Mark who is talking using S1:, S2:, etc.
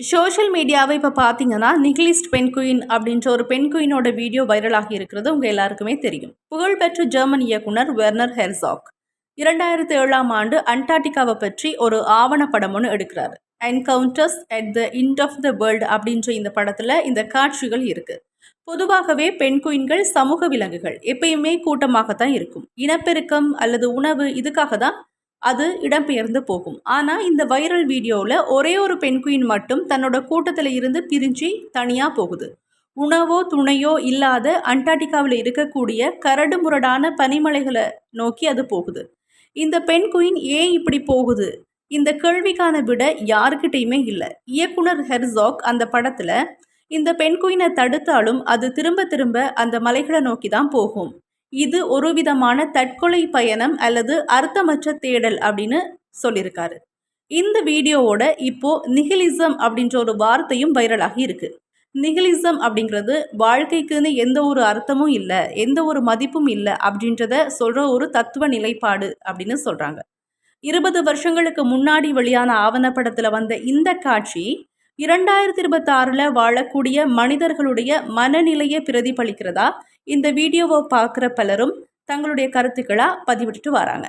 S1: Social மீடியாவை இப்போ பார்த்தீங்கன்னா நிகிலிஸ்ட் பெண் குயின் அப்படின்ற ஒரு பெண் குயினோட வீடியோ வைரலாகி இருக்கிறது உங்கள் எல்லாருக்குமே தெரியும். புகழ்பெற்ற ஜெர்மன் இயக்குனர் வெர்னர் ஹெர்சாக் இரண்டாயிரத்தி ஏழாம் ஆண்டு அண்டார்டிகாவை பற்றி ஒரு ஆவணப்படம் ஒன்று எடுக்கிறாரு. Encounters at the end of the world அப்படின்ற இந்த படத்தில் இந்த காட்சிகள் இருக்குது பொதுவாகவே பெண் குயின்கள் சமூக விலங்குகள் எப்பயுமே கூட்டமாகத்தான் இருக்கும். இனப்பெருக்கம் அல்லது உணவு இதுக்காக தான் அது இடம்பெயர்ந்து போகும். ஆனால் இந்த வைரல் வீடியோவில் ஒரே ஒரு பெண்குயின் மட்டும் தன்னோட கூட்டத்தில் இருந்து பிரிஞ்சு தனியாக போகுது. உணவோ துணையோ இல்லாத அண்டார்டிகாவில் இருக்கக்கூடிய கரடு முரடான பனிமலைகளை நோக்கி அது போகுது. இந்த பெண் குயின் ஏன் இப்படி போகுது? இந்த கேள்விக்கான விட யாருக்கிட்டையுமே இல்லை. இயக்குனர் ஹெர்சாக் அந்த படத்தில் இந்த பெண் குயினை தடுத்தாலும் அது திரும்ப திரும்ப அந்த மலைகளை நோக்கி தான் போகும். இது ஒரு விதமான தற்கொலை பயணம் அல்லது அர்த்தமற்ற தேடல் அப்படின்னு சொல்லியிருக்காரு. இந்த வீடியோவோட இப்போ நிகிலிசம் அப்படின்ற ஒரு வார்த்தையும் வைரலாகி இருக்கு. நிகிலிசம் அப்படிங்கிறது வாழ்க்கைக்குன்னு எந்த ஒரு அர்த்தமும் இல்லை எந்த ஒரு மதிப்பும் இல்லை அப்படின்றத சொல்கிற ஒரு தத்துவ நிலைப்பாடு அப்படின்னு சொல்கிறாங்க இருபது வருஷங்களுக்கு முன்னாடி வெளியான ஆவணப்படத்தில் வந்த இந்த காட்சி இரண்டாயிரத்தி இருபத்தாறில் வாழக்கூடிய மனிதர்களுடைய மனநிலையை பிரதிபலிக்கிறதா? இந்த வீடியோவை பார்க்குற பலரும் தங்களுடைய கருத்துக்களாக பதிவிட்டுட்டு வராங்க.